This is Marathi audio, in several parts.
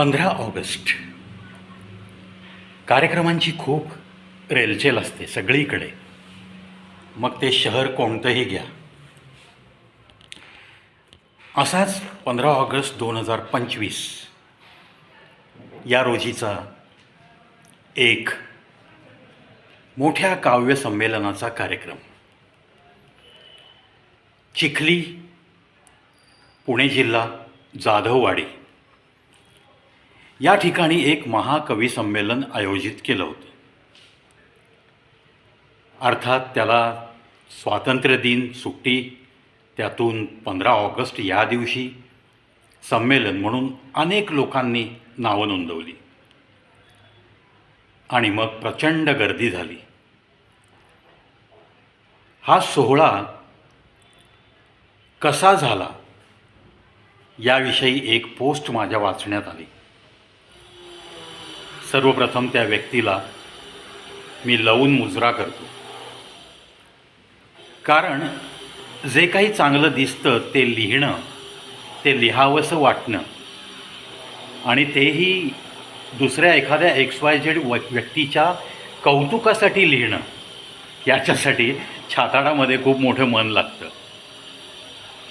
पंधरा ऑगस्ट. कार्यक्रमांची खूप रेलचेल असते सगळीकडे. मग ते शहर कोणतंही घ्या. असाच पंधरा ऑगस्ट दोन हजार पंचवीस. या रोजीचा एक मोठ्या काव्य संमेलनाचा कार्यक्रम. चिखली पुणे जिल्हा जाधववाडी. या ठिकाणी एक महाकवी संमेलन आयोजित केलं होतं. अर्थात त्याला स्वातंत्र्य दिन सुट्टी त्यातून पंधरा ऑगस्ट या दिवशी संमेलन म्हणून अनेक लोकांनी नावं नोंदवली. आणि मग प्रचंड गर्दी झाली. हा सोहळा कसा झाला याविषयी एक पोस्ट माझ्या वाचण्यात आली. सर्वप्रथम त्या व्यक्तीला मी लवून मुजरा करतो. कारण जे काही चांगलं दिसतं ते लिहिणं ते लिहावंसं वाटणं आणि तेही दुसऱ्या एखाद्या एक्स वाय झेड व्यक्तीच्या कौतुकासाठी लिहिणं याच्यासाठी छाताडामध्ये खूप मोठं मन लागतं.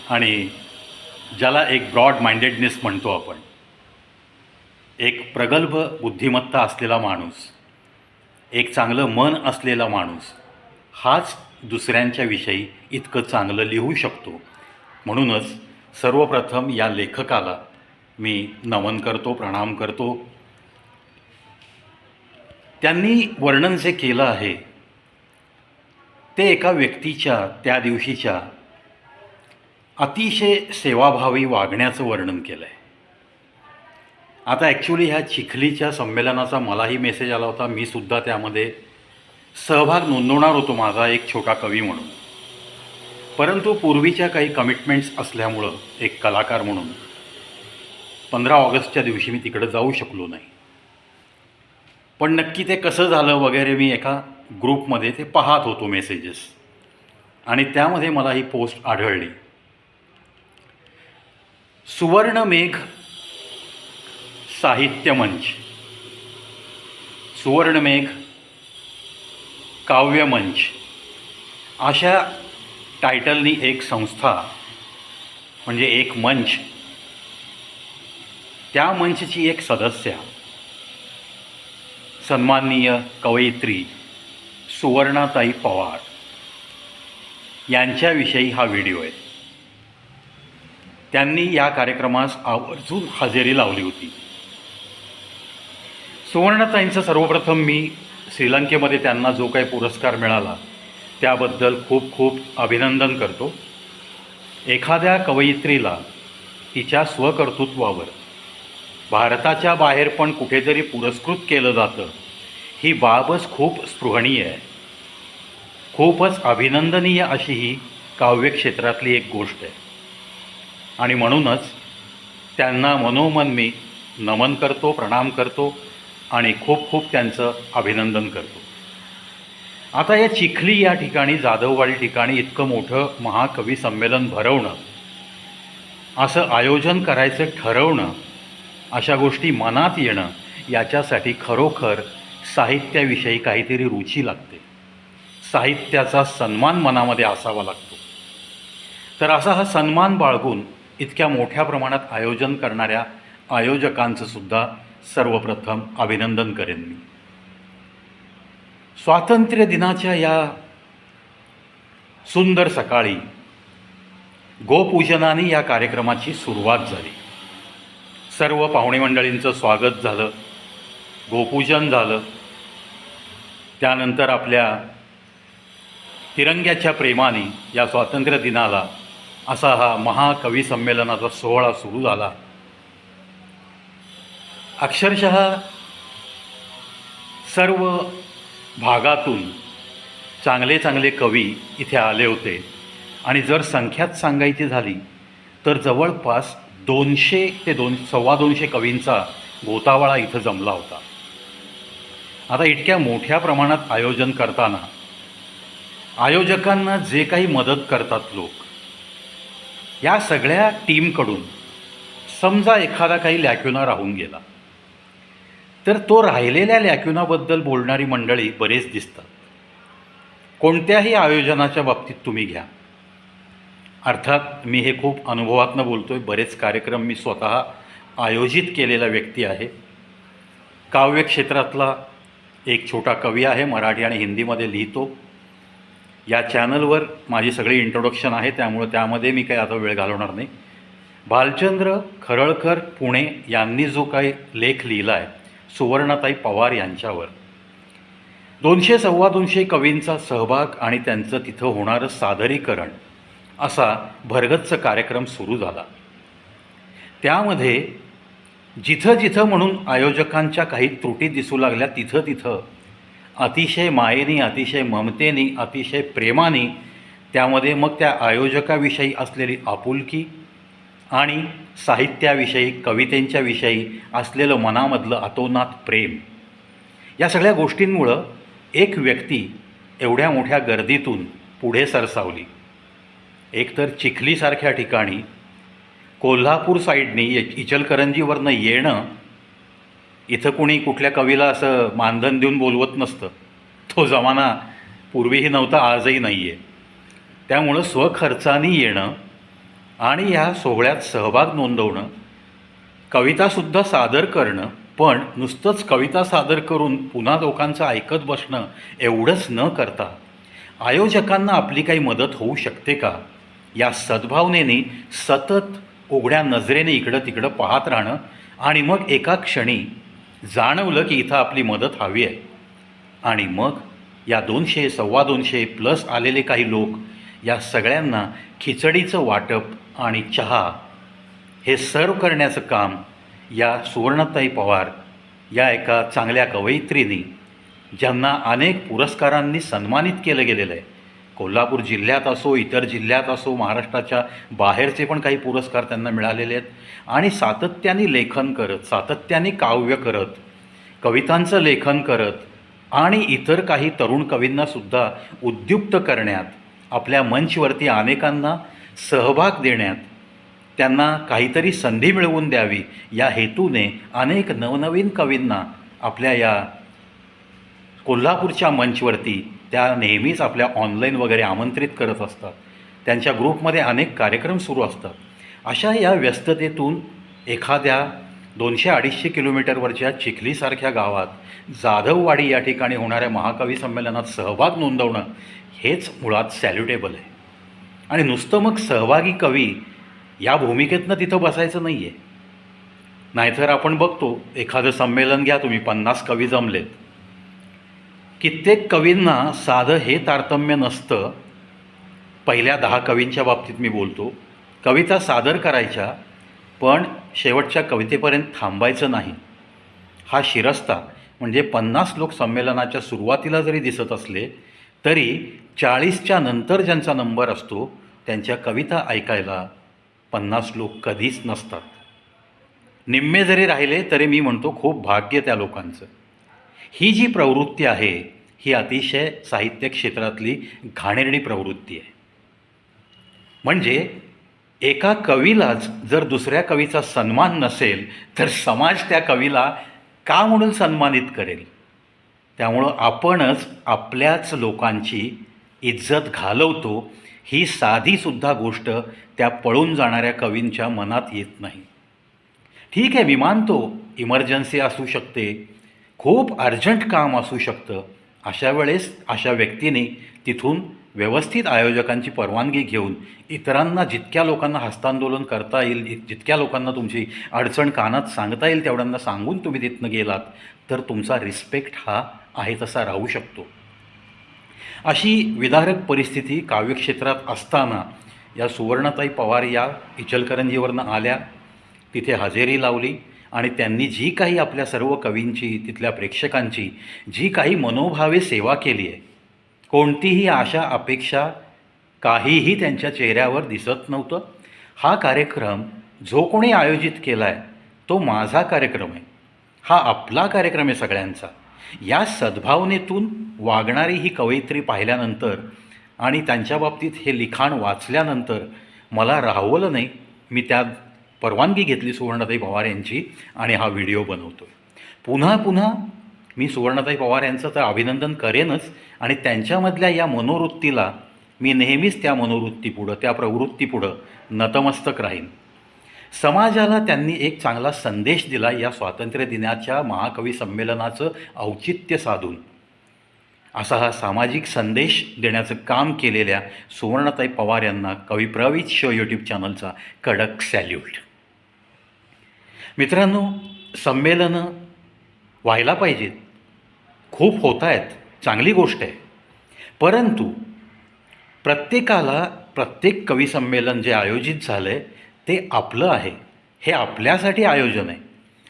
आणि ज्याला एक ब्रॉड माइंडेडनेस म्हणतो आपण एक प्रगल्भ बुद्धिमत्ता असलेला माणूस एक चांगलं मन असलेला माणूस हाच दुसऱ्यांच्याविषयी इतकं चांगलं लिहू शकतो. म्हणूनच सर्वप्रथम या लेखकाला मी नमन करतो प्रणाम करतो. त्यांनी वर्णन जे केलं आहे ते एका व्यक्तीच्या त्या दिवशीच्या अतिशय सेवाभावी वागण्याचं वर्णन केलं आहे आता ॲक्च्युली ह्या चिखलीच्या संमेलनाचा मलाही मेसेज आला होता. मी सुद्धा त्यामध्ये सहभाग नोंदवणार होतो माझा एक छोटा कवी म्हणून. परंतु पूर्वीच्या काही कमिटमेंट्स असल्यामुळं एक कलाकार म्हणून पंधरा ऑगस्टच्या दिवशी मी तिकडं जाऊ शकलो नाही. पण नक्की ते कसं झालं वगैरे मी एका ग्रुपमध्ये ते पाहत होतो मेसेजेस आणि त्यामध्ये मला ही पोस्ट आढळली. सुवर्णमेघ साहित्य मंच. सुवर्णमेघ काव्यमंच अशा टायटलनी एक संस्था म्हणजे एक मंच. त्या मंचची एक सदस्य सन्माननीय कवयित्री सुवर्णाताई पवार. यांच्याविषयी हा व्हिडिओ आहे. त्यांनी या कार्यक्रमास आवर्जून हजेरी लावली होती. सुवर्णताईंचं सर्वप्रथम मी श्रीलंकेमध्ये त्यांना जो काही पुरस्कार मिळाला त्याबद्दल खूप खूप अभिनंदन करतो. एखाद्या कवयित्रीला तिच्या स्वकर्तृत्वावर भारताच्या बाहेर पण कुठेतरी पुरस्कृत केलं जातं ही बाबच खूप स्पृहणीय आहे. खूपच अभिनंदनीय अशी ही काव्यक्षेत्रातली एक गोष्ट आहे. आणि म्हणूनच त्यांना मनोमन मी नमन करतो प्रणाम करतो. आणि खूप खूप त्यांचं अभिनंदन करतो. आता या चिखली या ठिकाणी जाधववाडी ठिकाणी इतकं मोठं महाकवी संमेलन भरवणं असं आयोजन करायचं ठरवणं अशा गोष्टी मनात येणं याच्यासाठी खरोखर साहित्याविषयी काहीतरी रुची लागते. साहित्याचा सन्मान मनामध्ये असावा लागतो. तर असा हा सन्मान बाळगून इतक्या मोठ्या प्रमाणात आयोजन करणाऱ्या आयोजकांचं सुद्धा सर्वप्रथम अभिनंदन करेन मी. स्वातंत्र्य दिनाच्या या सुंदर सकाळी गोपूजनाने या कार्यक्रमाची सुरुवात झाली. सर्व पाहुणे मंडळींचं स्वागत झालं. गोपूजन झालं. त्यानंतर आपल्या तिरंग्याच्या प्रेमाने या स्वातंत्र्य दिनाला असा हा महाकवी संमेलनाचा सोहळा सुरू झाला. अक्षरशः सर्व भागातून चांगले चांगले कवी इथे आले होते. आणि जर संख्यात सांगायची झाली तर जवळपास दोनशे ते दोन सव्वा दोनशे कवींचा गोतावळा इथं जमला होता. आता इतक्या मोठ्या प्रमाणात आयोजन करताना आयोजकांना जे काही मदत करतात लोक या सगळ्या टीमकडून समजा एखादा काही लॅक्युना राहून गेला. तर तो राहिलेल्या लॅक्युनाबद्दल बोलणारी मंडळी बरेच दिसतात. कोणत्याही आयोजनाच्या बाबतीत तुम्ही घ्या. अर्थात मी हे खूप अनुभवातनं बोलतो आहे बरेच कार्यक्रम मी स्वतः आयोजित केलेला व्यक्ती आहे. काव्य क्षेत्रातला एक छोटा कवी आहे मराठी आणि हिंदीमध्ये लिहितो. या चॅनलवर माझी सगळी इंट्रोडक्शन आहे त्यामुळं त्यामध्ये मी काही आता वेळ घालवणार नाही. भालचंद्र खरळकर पुणे यांनी जो काही लेख लिहिला आहे सुवर्णताई पवार यांच्यावर. दोनशे सव्वा दोनशे कवींचा सहभाग आणि त्यांचं तिथं होणारं सादरीकरण असा भरगच्च कार्यक्रम सुरू झाला. त्यामध्ये जिथं जिथं म्हणून आयोजकांच्या काही त्रुटी दिसू लागल्या तिथं तिथं अतिशय मायेनी अतिशय ममतेनी अतिशय प्रेमाने त्यामध्ये मग त्या आयोजकाविषयी असलेली आपुलकी आणि साहित्याविषयी कवितेंच्या विषयी असलेलं मनामधलं अतोनात प्रेम. या सगळ्या गोष्टींमुळं एक व्यक्ती एवढ्या मोठ्या गर्दीतून पुढे सरसावली. एकतर चिखलीसारख्या ठिकाणी कोल्हापूर साईडनी इचलकरंजीवरनं येणं इथं कुणी कुठल्या कवीला असं मानधन देऊन बोलवत नसतं. तो जमाना पूर्वीही नव्हता आजही नाही आहे त्यामुळं स्वखर्चानी येणं आणि या सोहळ्यात सहभाग नोंदवणं कवितासुद्धा सादर करणं पण नुसतंच कविता सादर करून पुन्हा लोकांचं ऐकत बसणं एवढंच न करता आयोजकांना आपली काही मदत होऊ शकते का? या सद्भावनेने सतत उघड्या नजरेने इकडं तिकडं पाहत राहणं आणि मग एका क्षणी जाणवलं की इथं आपली मदत हवी आहे. आणि मग या दोनशे सव्वा दोनशे प्लस आलेले काही लोक या सगळ्यांना खिचडीचं वाटप आणि चहा हे सर्व करण्याचं काम या सुवर्णताई पवार या एका चांगल्या कवयित्रीनी ज्यांना अनेक पुरस्कारांनी सन्मानित केलं गेलेलं आहे. कोल्हापूर जिल्ह्यात असो इतर जिल्ह्यात असो महाराष्ट्राच्या बाहेरचे पण काही पुरस्कार त्यांना मिळालेले आहेत. आणि सातत्याने लेखन करत सातत्याने काव्य करत कवितांचं लेखन करत आणि इतर काही तरुण कवींनासुद्धा उद्युक्त करण्यात आपल्या मंचवरती अनेकांना सहभाग देण्यात त्यांना काहीतरी संधी मिळवून द्यावी या हेतूने अनेक नवनवीन कवींना आपल्या या कोल्हापूरच्या मंचवरती त्या नेहमीच आपल्या ऑनलाईन वगैरे आमंत्रित करत असतात. त्यांच्या ग्रुपमध्ये अनेक कार्यक्रम सुरू असतात. अशा या व्यस्ततेतून एखाद्या दोनशे अडीचशे किलोमीटरवरच्या चिखलीसारख्या गावात जाधववाडी या ठिकाणी होणाऱ्या महाकवी संमेलनात सहभाग नोंदवणं हेच मुळात सॅल्युटेबल आहे. आणि नुसतं मग सहभागी कवी या भूमिकेतनं तिथं बसायचं नाही आहे नाहीतर आपण बघतो एखादं संमेलन घ्या तुम्ही पन्नास कवी जमलेत. कित्येक कवींना साधं हे तारतम्य नसतं. पहिल्या दहा कवींच्या बाबतीत मी बोलतो कविता सादर करायच्या पण शेवटच्या कवितेपर्यंत थांबायचं नाही. हा शिरस्ता म्हणजे पन्नास लोक संमेलनाच्या सुरुवातीला जरी दिसत असले तरी चाळीसच्या नंतर ज्यांचा नंबर असतो त्यांच्या कविता ऐकायला पन्नास लोक कधीच नसतात. निम्मे जरी राहिले तरी मी म्हणतो खूप भाग्य त्या लोकांचं. ही जी प्रवृत्ती आहे ही अतिशय साहित्य क्षेत्रातली घाणेरडी प्रवृत्ती आहे. म्हणजे एका कवीलाच जर दुसऱ्या कवीचा सन्मान नसेल तर समाज त्या कवीला का म्हणून सन्मानित करेल? त्यामुळं आपणच आपल्याच लोकांची इज्जत घालवतो ही साधीसुद्धा गोष्ट त्या पळून जाणाऱ्या कवींच्या मनात येत नाही. ठीक आहे मी मानतो इमर्जन्सी असू शकते खूप अर्जंट काम असू शकतं अशा वेळेस अशा व्यक्तीने तिथून व्यवस्थित आयोजकांची परवानगी घेऊन इतरांना जितक्या लोकांना हस्तांदोलन करता येईल जितक्या लोकांना तुमची अडचण कानात सांगता येईल तेवढ्यांना सांगून तुम्ही तिथनं गेलात तर तुमचा रिस्पेक्ट हा आहे तसा राहू शकतो. अशी विदारक परिस्थिती काव्यक्षेत्रात असताना या सुवर्णताई पवार या इचलकरंजीवरनं आल्या तिथे हजेरी लावली आणि त्यांनी जी काही आपल्या सर्व कवींची तिथल्या प्रेक्षकांची जी काही मनोभावे सेवा केली आहे कोणतीही आशा अपेक्षा काहीही त्यांच्या चेहऱ्यावर दिसत नव्हतं. हा कार्यक्रम जो कोणी आयोजित केला आहे तो माझा कार्यक्रम आहे. हा आपला कार्यक्रम आहे सगळ्यांचा. या सद्भावनेतून वागणारी ही कवयित्री पाहिल्यानंतर आणि त्यांच्या बाबतीत हे लिखाण वाचल्यानंतर मला राहवलं नाही. मी त्यात परवानगी घेतली सुवर्णताई पवार यांची आणि हा व्हिडिओ बनवतो. पुन्हा पुन्हा मी सुवर्णताई पवार यांचं तर अभिनंदन करेनच आणि त्यांच्यामधल्या या मनोवृत्तीला मी नेहमीच त्या मनोवृत्तीपुढं त्या प्रवृत्तीपुढं नतमस्तक राहीन. समाजाला त्यांनी एक चांगला संदेश दिला या स्वातंत्र्य दिनाच्या महाकवी संमेलनाचं औचित्य साधून. असा हा सामाजिक संदेश देण्याचं काम केलेल्या सुवर्णताई पवार यांना कवी प्रवीत शो यूट्यूब चॅनलचा कडक सॅल्यूट मित्रांनो संमेलनं व्हायला पाहिजेत. खूप होत आहेत चांगली गोष्ट आहे. परंतु प्रत्येकाला प्रत्येक कवी संमेलन जे आयोजित झालं आहे ते आपलं आहे. हे आपल्यासाठी आयोजन आहे.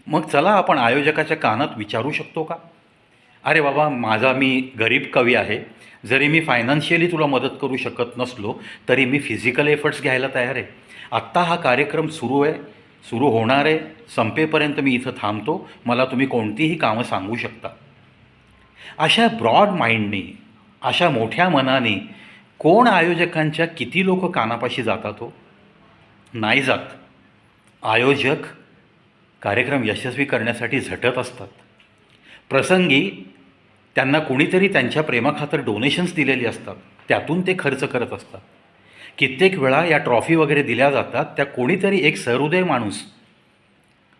मग चला आपण आयोजकाच्या कानात विचारू शकतो का? अरे बाबा माझा मी गरीब कवी आहे. जरी मी फायनान्शियली तुला मदत करू शकत नसलो तरी मी फिजिकल एफर्ट्स घ्यायला तयार आहे. आत्ता हा कार्यक्रम सुरू आहे सुरू होणार आहे. संपेपर्यंत मी इथं थांबतो. मला तुम्ही कोणतीही कामं सांगू शकता. अशा ब्रॉड माइंडनी अशा मोठ्या मनाने कोण आयोजकांच्या किती लोक कानापाशी जातात हो? नाही जात आयोजक कार्यक्रम यशस्वी करण्यासाठी झटत असतात. प्रसंगी त्यांना कुणीतरी त्यांच्या प्रेमाखातर डोनेशन्स दिलेली असतात. त्यातून ते खर्च करत असतात. कित्येक वेळा या ट्रॉफी वगैरे दिल्या जातात. त्या कोणीतरी एक सहृदय माणूस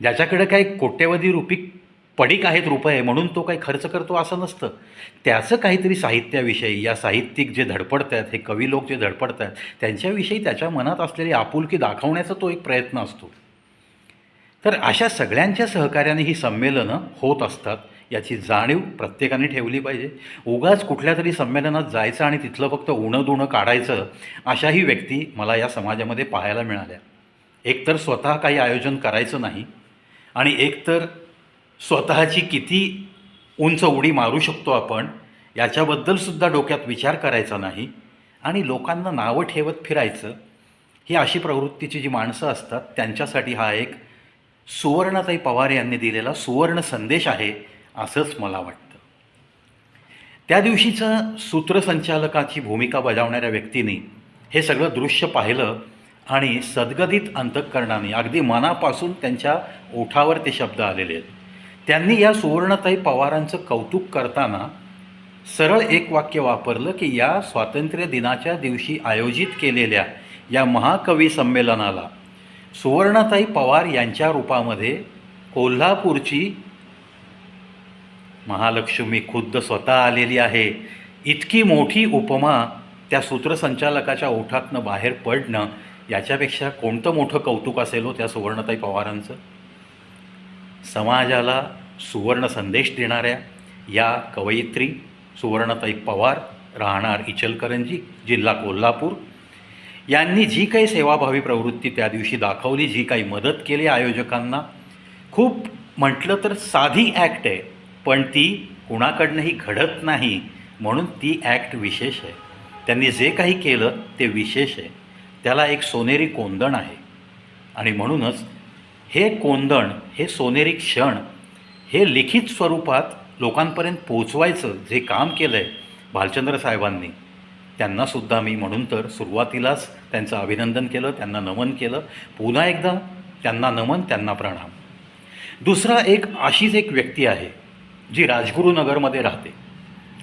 ज्याच्याकडे काही कोट्यवधी रुपी पडीक आहेत रुपये म्हणून तो काही खर्च करतो असं नसतं. त्याचं काहीतरी साहित्याविषयी या साहित्यिक जे धडपडत आहेत हे कवी लोक जे धडपडत आहेत त्यांच्याविषयी त्याच्या मनात असलेली आपुलकी दाखवण्याचा तो एक प्रयत्न असतो. तर अशा सगळ्यांच्या सहकार्याने ही संमेलनं होत असतात याची जाणीव प्रत्येकाने ठेवली पाहिजे. उगाच कुठल्या तरी संमेलनात जायचं आणि तिथलं फक्त उणं दुणं काढायचं अशाही व्यक्ती मला या समाजामध्ये पाहायला मिळाल्या. एकतर स्वतः काही आयोजन करायचं नाही आणि एकतर स्वतःची किती उंच उडी मारू शकतो आपण याच्याबद्दलसुद्धा डोक्यात विचार करायचा नाही आणि लोकांना नावं ठेवत फिरायचं ही अशी प्रवृत्तीची जी माणसं असतात त्यांच्यासाठी हा एक सुवर्णताई पवार यांनी दिलेला सुवर्ण संदेश आहे असंच मला वाटतं. त्या दिवशीचं सूत्रसंचालकाची भूमिका बजावणाऱ्या व्यक्तीने हे सगळं दृश्य पाहिलं आणि सद्गदित अंतःकरणाने अगदी मनापासून त्यांच्या ओठावर ते शब्द आलेले आहेत. त्यांनी या सुवर्णताई पवारांचं कौतुक करताना सरळ एक वाक्य वापरलं की या स्वातंत्र्य दिनाच्या दिवशी आयोजित केलेल्या या महाकवी संमेलनाला सुवर्णताई पवार यांच्या रूपामध्ये कोल्हापूरची महालक्ष्मी खुद्द स्वतः आलेली आहे. इतकी मोठी उपमा त्या सूत्रसंचालकाच्या ओठातनं बाहेर पडणं याच्यापेक्षा कोणतं मोठं कौतुक असेल हो त्या सुवर्णताई पवारांचं? समाजाला सुवर्ण संदेश देणाऱ्या या कवयित्री सुवर्णताई पवार राहणार इचलकरंजी जिल्हा कोल्हापूर. यांनी जी काही सेवाभावी प्रवृत्ती त्या दिवशी दाखवली जी काही मदत केली आयोजकांना खूप म्हटलं तर साधी ॲक्ट आहे पण ती कुणाकडनंही घडत नाही म्हणून ती ॲक्ट विशेष आहे. त्यांनी जे काही केलं ते विशेष आहे. त्याला एक सोनेरी कोंदण आहे. आणि म्हणूनच हे कोंदण हे सोनेरी क्षण हे लिखित स्वरूपात लोकांपर्यंत पोचवायचं जे काम केलं आहे भालचंद्र साहेबांनी त्यांनासुद्धा मी म्हणून तर सुरुवातीलाच त्यांचं अभिनंदन केलं त्यांना नमन केलं. पुन्हा एकदा त्यांना नमन त्यांना प्रणाम. दुसरा एक अशीच एक व्यक्ती आहे जी राजगुरुनगरमध्ये राहते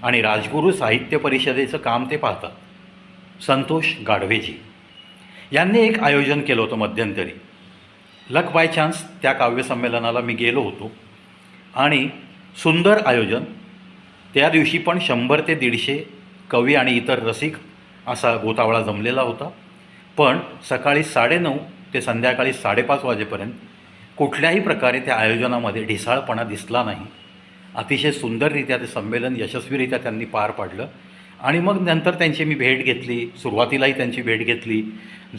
आणि राजगुरू साहित्य परिषदेचं काम ते पाहतात. संतोष गाढवेजी. यांनी एक आयोजन केलं होतं मध्यंतरी. लक बाय चान्स त्या काव्यसंमेलनाला मी गेलो होतो. आणि सुंदर आयोजन त्या दिवशी पण शंभर ते दीडशे कवी आणि इतर रसिक असा गोतावळा जमलेला होता. पण सकाळी साडेनऊ ते संध्याकाळी साडेपाच वाजेपर्यंत कुठल्याही प्रकारे त्या आयोजनामध्ये ढिसाळपणा दिसला नाही. अतिशय सुंदररित्या ते संमेलन यशस्वीरित्या त्यांनी पार पाडलं. आणि मग नंतर त्यांची मी भेट घेतली सुरुवातीलाही त्यांची भेट घेतली.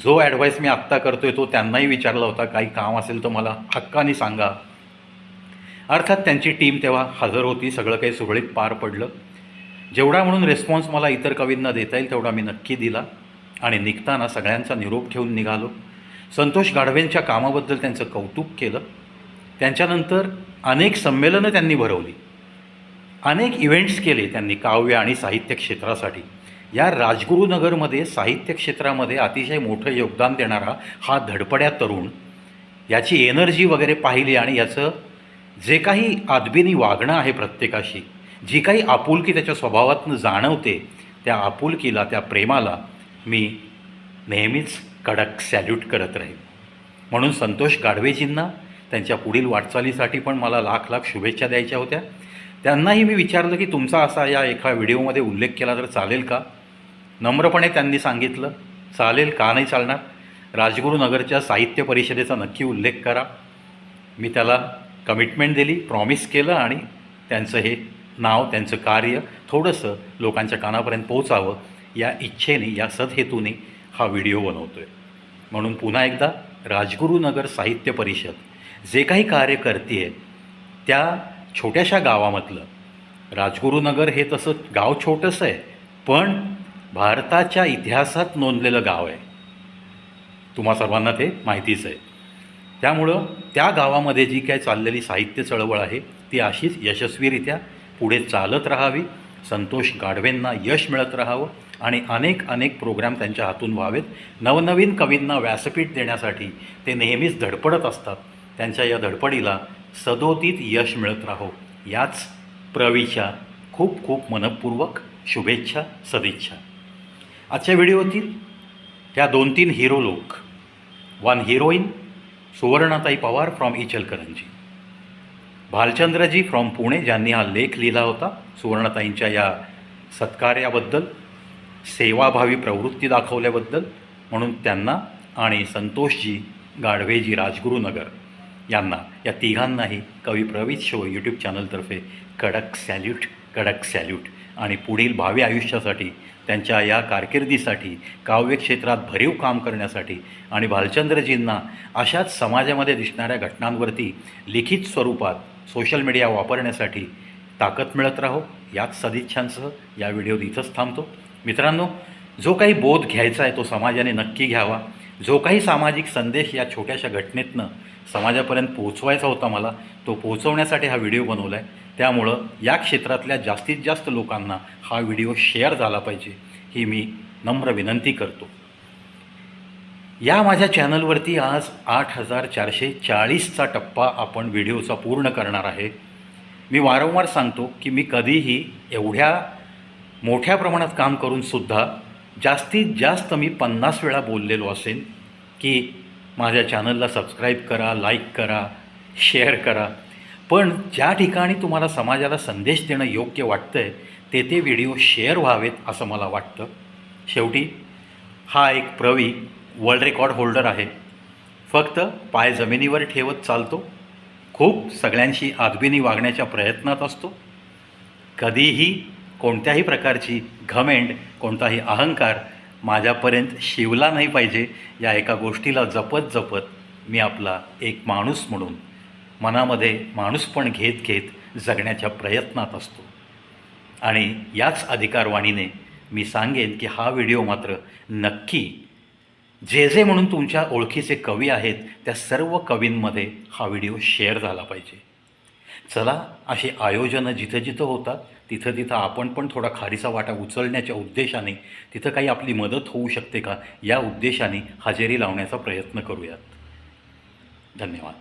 जो ॲडवाईस मी आत्ता करतोय तो त्यांनाही विचारला होता काही काम असेल तर मला हक्काने सांगा. अर्थात त्यांची टीम तेव्हा हजर होती सगळं काही सुरळीत पार पडलं. जेवढा म्हणून रेस्पॉन्स मला इतर कवींना देता येईल तेवढा मी नक्की दिला आणि निघताना सगळ्यांचा निरोप ठेवून निघालो. संतोष गाढवेंच्या कामाबद्दल त्यांचं कौतुक केलं. त्यांच्यानंतर अनेक संमेलनं त्यांनी भरवली. अनेक इव्हेंट्स केले त्यांनी काव्य आणि साहित्य क्षेत्रासाठी. या राजगुरुनगरमध्ये साहित्य क्षेत्रामध्ये अतिशय मोठं योगदान देणारा हा धडपड्या तरुण याची एनर्जी वगैरे पाहिली आणि याचं जे काही आदबीनी वागणं आहे प्रत्येकाशी जी काही आपुलकी त्याच्या स्वभावातनं जाणवते त्या आपुलकीला त्या प्रेमाला मी नेहमीच कडक सॅल्यूट करत राहील म्हणून संतोष गाडवेजींना त्यांच्या पुढील वाटचालीसाठी पण मला लाख लाख शुभेच्छा द्यायच्या होत्या. त्यांनाही मी विचारलं की तुमचा असा या एका व्हिडिओमध्ये उल्लेख केला तर चालेल का? नम्रपणे त्यांनी सांगितलं चालेल का नाही चालणार? राजगुरुनगरच्या साहित्य परिषदेचा नक्की उल्लेख करा. मी त्याला कमिटमेंट दिली प्रॉमिस केलं आणि त्यांचं हे नाव त्यांचं कार्य थोडंसं लोकांच्या कानापर्यंत पोहोचावं या इच्छेने या सदहेतूने हा व्हिडिओ बनवतो आहे म्हणून पुन्हा एकदा राजगुरुनगर साहित्य परिषद जे काही कार्य करते आहे त्या छोट्याशा गावामधलं. राजगुरुनगर हे तसं गाव छोटंसं आहे पण भारताच्या इतिहासात नोंदलेलं गाव आहे. तुम्हा सर्वांना ते माहितीच आहे. त्यामुळं त्या गावामध्ये जी काय चाललेली साहित्य चळवळ आहे ती अशीच यशस्वीरित्या पुढे चालत राहावी संतोष गाढवेंना यश मिळत राहावं आणि अनेक अनेक प्रोग्राम त्यांच्या हातून व्हावेत. नवनवीन कवींना व्यासपीठ देण्यासाठी ते नेहमीच धडपडत असतात. त्यांच्या या धडपडीला सदोदित यश मिळत राहो. याच प्रवीच्या खूप खूप मनपूर्वक शुभेच्छा सदिच्छा. आजच्या व्हिडिओतील त्या दोन तीन हिरो लोक. वन हिरोईन सुवर्णाताई पवार फ्रॉम इचलकरंजी. भालचंद्रजी फ्रॉम पुणे ज्यांनी हा लेख लिहिला होता सुवर्णताईंच्या या सत्कार्याबद्दल सेवाभावी प्रवृत्ती दाखवल्याबद्दल म्हणून त्यांना आणि संतोषजी गाढवेजी राजगुरुनगर यांना या तिघांनाही कवी प्रवीत शो यूट्यूब चॅनलतर्फे कडक सॅल्यूट कडक सॅल्यूट. आणि पुढील भावी आयुष्यासाठी त्यांच्या या कारकिर्दीसाठी काव्यक्षेत्रात भरीव काम करण्यासाठी आणि भालचंद्रजींना अशाच समाजामध्ये दिसणाऱ्या घटनांवरती लिखित स्वरूपात सोशल मीडिया वापरण्यासाठी ताकद मिळत राहो याच सदिच्छांसह या व्हिडिओत इथंच थांबतो. मित्रांनो जो काही बोध घ्यायचा आहे तो समाजाने नक्की घ्यावा. जो काही सामाजिक संदेश या छोट्याशा घटनेतनं समाजापर्यंत पोहोचवायचा होता मला तो पोहोचवण्यासाठी हा व्हिडिओ बनवला आहे त्यामुळं या क्षेत्रातल्या जास्तीत जास्त लोकांना हा व्हिडिओ शेअर झाला पाहिजे ही मी नम्र विनंती करतो. या माझ्या चॅनलवरती आज आठ हजार चारशे चाळीसचा टप्पा आपण व्हिडिओचा पूर्ण करणार आहे. मी वारंवार सांगतो की मी कधीही एवढ्या मोठ्या प्रमाणात काम करूनसुद्धा जास्तीत जास्त मी पन्नास वेळा बोललेलो असेन की माझ्या चॅनलला सबस्क्राईब करा लाईक करा शेअर करा. पण ज्या ठिकाणी तुम्हाला समाजाला संदेश देणं योग्य वाटतं आहे ते ते व्हिडिओ शेअर व्हावेत असं मला वाटतं. शेवटी हा एक प्रवी वर्ल्ड रेकॉर्ड होल्डर आहे. फक्त पाय जमिनीवर ठेवत चालतो. खूप सगळ्यांशी आदबीनी वागण्याच्या प्रयत्नात असतो. कधीही कोणत्याही प्रकारची घमेंड कोणताही अहंकार माझ्यापर्यंत शिवला नाही पाहिजे या एका गोष्टीला जपत जपत मी आपला एक माणूस म्हणून मनामध्ये माणूसपण घेत घेत जगण्याच्या प्रयत्नात असतो. आणि याच अधिकारवाणीने मी सांगेन की हा व्हिडिओ मात्र नक्की जे जे म्हणून तुमच्या ओळखीचे कवी आहेत त्या सर्व कवींमध्ये हा व्हिडिओ शेअर झाला पाहिजे. चला अशी आयोजनं जिथं जिथं होतात तिथं तिथं आपण पण थोडा खारीचा वाटा उचलण्याच्या उद्देशाने तिथं काही आपली मदत होऊ शकते का? या उद्देशाने हजेरी लावण्याचा प्रयत्न करूयात. धन्यवाद.